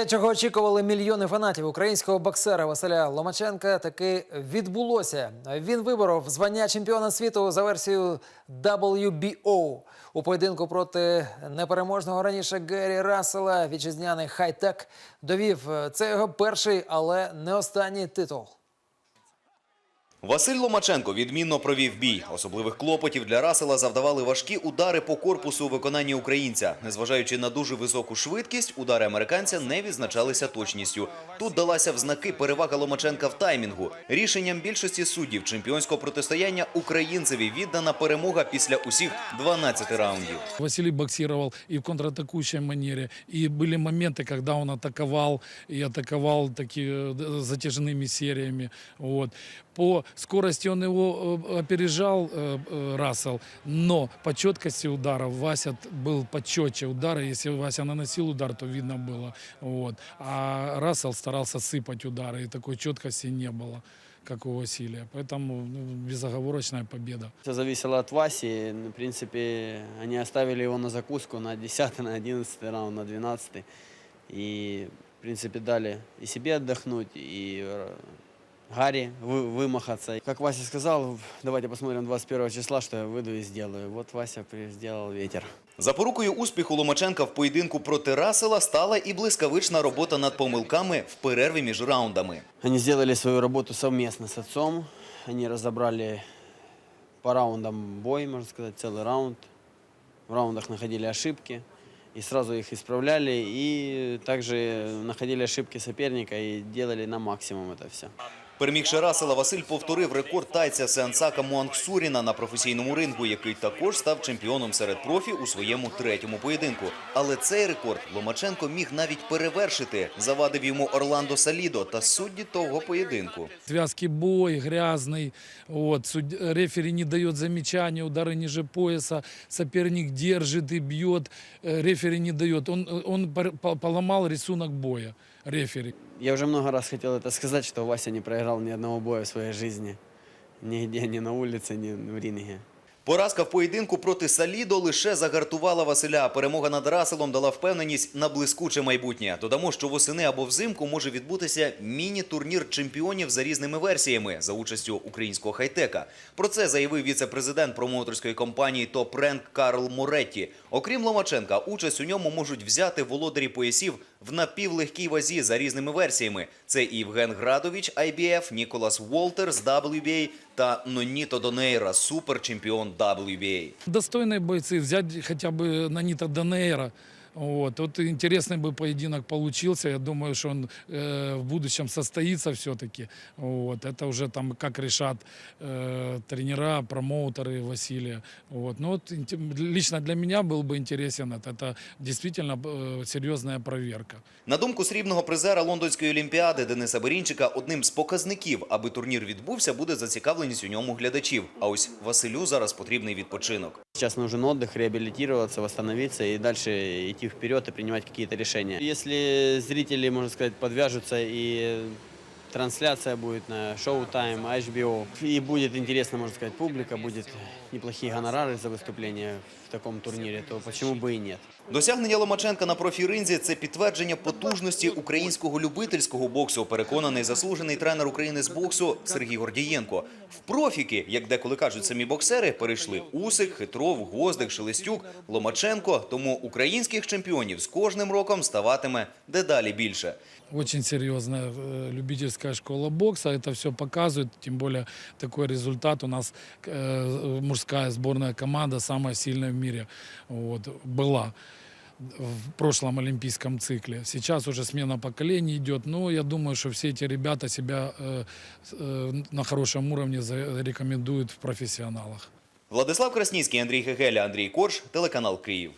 Те, чого очікували мільйони фанатів українського боксера Василя Ломаченка, таки відбулося. Він виборов звання чемпіона світу за версією WBO. У поєдинку проти непереможного раніше Гері Рассела вітчизняний хай-тек довів це його перший, але не останній титул. Василь Ломаченко відмінно провів бій. Особливих клопотів для Расела завдавали важкі удари по корпусу у виконанні українця. Незважаючи на дуже високу швидкість, удари американця не відзначалися точністю. Тут далася в знаки перевага Ломаченка в таймінгу. Рішенням більшості суддів чемпіонського протистояння українцеві віддана перемога після усіх 12 раундів. Василий боксировал и в контратакующей манере, и были моменты, когда он атаковал, и атаковал таки э, д- затяжными сериями. Вот. По скорости он его э, опережал, э, э, Рассел, но по четкости ударов Вася был почетче удара. Если Вася наносил удар, то видно было. Вот. А Рассел старался сыпать удары, и такой четкости не было как у Василия. Поэтому ну, безоговорочная победа. Все зависело от Васи. В принципе, они оставили его на закуску на 10 на 11 раунд, на 12 И, в принципе, дали и себе отдохнуть, и Гарри вы- вымахаться. Как Вася сказал, давайте посмотрим 21 числа, что я выйду и сделаю. Вот Вася при- сделал ветер. Запорукою успіху Ломаченка в поєдинку проти Расела стала і блискавична робота над помилками в перерві між раундами. Они сделали свою работу совместно с отцом. Они разобрали по раундам бой, можно сказать, целый раунд. В раундах находили ошибки и сразу их исправляли. И также находили ошибки соперника и делали на максимум это все. Перемігши Расела, Василь повторив рекорд тайця Сеансака Муангсуріна на професійному рингу, який також став чемпіоном серед профі у своєму третьому поєдинку. Але цей рекорд Ломаченко міг навіть перевершити. Завадив йому Орландо Салідо та судді того поєдинку. Связки бой, грязный, вот, суд- рефери не дает замечания, удары ниже пояса, соперник держит и бьет, э, рефери не дает. Он, он пор- по- поломал рисунок боя, рефери. Я уже много раз хотел это сказать, что Вася не проиграл ни одного боя в своей жизни. Нигде, ни на улице, ни в ринге. Поразка в поєдинку проти Салідо лише загартувала Василя. Перемога над Раселом дала впевненість на блискуче майбутнє. Додамо, що восени або взимку може відбутися міні-турнір чемпіонів за різними версіями за участю українського хайтека. Про це заявив віце-президент промоутерської компанії Топ Ренк Карл Моретті. Окрім Ломаченка, участь у ньому можуть взяти володарі поясів в напівлегкій вазі за різними версіями. Це Євген Градович, IBF, Ніколас Уолтерс, WBA та Ноніто Донейра, суперчемпіон WBA. Достойные бойцы, взять хотя бы Нанита Данейра. Вот. вот интересный бы поединок получился. Я думаю, что он э, в будущем состоится все-таки. Вот. Это уже там как решат э, тренера, промоутеры Василия. Вот. Но вот, инте- лично для меня был бы интересен это. Это действительно э, серьезная проверка. На думку срібного призера Лондонської олімпіади Дениса Берінчика, одним з показників, аби турнір відбувся, буде зацікавленість у ньому глядачів. А ось Василю зараз потрібний відпочинок. Сейчас нужен отдых, реабилитироваться, восстановиться и дальше идти вперед и принимать какие-то решения. Если зрители, можно сказать, подвяжутся и трансляция будет на Showtime, HBO, и будет интересно, можно сказать, публика, будет неплохие гонорары за выступление в таком турнире, то почему бы и нет. Досягнення Ломаченка на профі-ринзі – це підтвердження потужності українського любительського боксу, переконаний заслужений тренер України з боксу Сергій Гордієнко. В профіки, як деколи кажуть самі боксери, перейшли Усик, Хитров, Гоздик, Шелестюк, Ломаченко. Тому українських чемпіонів з кожним роком ставатиме дедалі більше. Очень серьезная э, любительская школа бокса. Это все показывает. Тем более такой результат у нас э, мужская сборная команда самая сильная в мире вот, была в прошлом олимпийском цикле. Сейчас уже смена поколений идет, но я думаю, что все эти ребята себя э, с- э, на хорошем уровне зарекомендуют в профессионалах. Владислав Красніцький, Андрій Гегеля, Андрій Корж, телеканал Київ.